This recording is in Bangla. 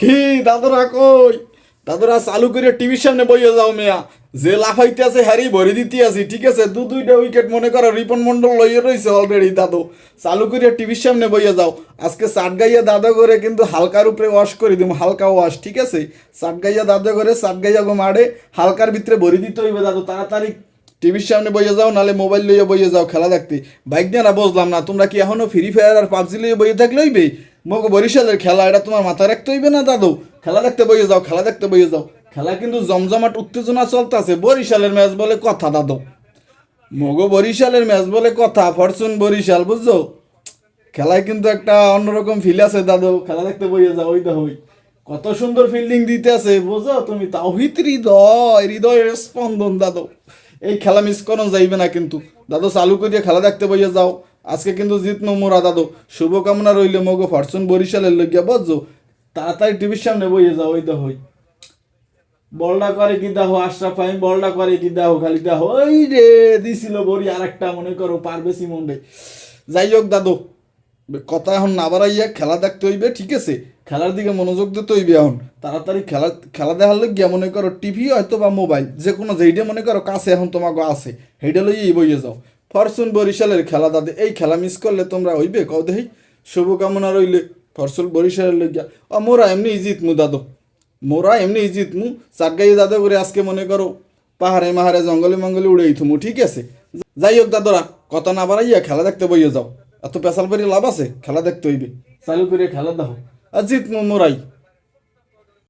কি, দাদুরা কই? দাদুরা চালু করে টিভির সামনে বইয়ে যাও মেয়া। যে লাফাইতে আছে, হ্যারি ভরে দিতে আছি, ঠিক আছে? দু দুইটা উইকেট মনে করো, রিপন মন্ডল লইয়ে রয়েছে অলরেডি দাদু। চালু করে টিভির সামনে বইয়ে যাও। আজকে চাট গাইয়া দাদা করে কিন্তু হালকার উপরে ওয়াশ করে দিব হালকা ওয়াশ ঠিক আছে? চাট গাইয়া দাদা করে চাট গাইয়া গো মারে হালকার ভিতরে ভরে দিতে হইবে, দাদু। তাড়াতাড়ি টিভির সামনে বইয়ে যাও, নালে মোবাইল লইয়ে বইয়ে যাও খেলা দেখতে। বাইক না বুঝলাম না, তোমরা কি এখনও ফ্রি ফায়ার আর পাবজি লইয়ে বইয়ে থাকলে হইবে? মগ বরিশালের খেলা, এটা তোমার মাথায় রাখতে হইবে না, দাদু? খেলা দেখতে বইয়ে যাও, খেলা দেখতে বইয়ে যাও। খেলা কিন্তু জমজমাট উত্তেজনা চলতেছে বরিশালের ম্যাচ বলে কথা, দাদু। মগো বরিশালের ম্যাচ বলে কথা, ফরচুন বরিশাল, বুঝছ? খেলায় কিন্তু একটা অন্যরকম ফিল আছে, দাদু। খেলা দেখতে বইয়ে যাও, ওই দেখো। কত সুন্দর ফিল্ডিং দিতে আছে বুঝো তুমি তাওহিত হৃদয়, হৃদয়ের স্পন্দন, দাদু। খেলা মিস করো যাইবে না কিন্তু। দাদু, চালু করিয়ে খেলা দেখতে বইয়া যাও। আজকে কিন্তু জিত মোরা, দাদু। শুভকামনা রইলে মগো ফরচুন বরিশালের লইয়া বুঝছ? তাড়াতাড়ি টিভির সামনে বইয়ে যাও, ওই ওই। বলটা করে কি দেখো, আশরাফ ফাহিম বলটা করে কি দেখো, খালি দেখো, ওই রে, দিছিল বড়ি আর একটা মনে করো, পারবে সিমন্ডে। যাই হোক, দাদু। কথা এখন না বাড়াইয়া খেলা দেখতে হইবে, ঠিক আছে? খেলার দিকে মনোযোগ দিতে হইবে এখন। তাড়াতাড়ি খেলা খেলা দেখার গিয়া মনে করো টিভি হয়তো বা মোবাইল যে কোনো যেইটা মনে করো কাছে এখন তোমাকে আছে, সেইটা লইয়েই বইয়ে যাও। ফরচুন বরিশালের খেলা দাদে, এই খেলা মিস করলে তোমরা হইবে? কও দেহি শুভকামনা রইলে ফরচুন বরিশালের লইয়া ও, মোরা এমনি ইজিত মু দাদু। মোরা এমনি ইজিত মু চাটগাই দাদা করে আজকে মনে করো পাহাড়ে মাহারে জঙ্গলে মঙ্গলে উড়েই থুমু ঠিক আছে? যাই হোক দাদরা, কথা না বাড়াইয়া খেলা দেখতে বইয়ে যাও। এত পেশাল বাড়ি লাভ আছে? খেলা দেখতে হইবে। চালু করে খেলা দেখো আর জিত মু মোরাই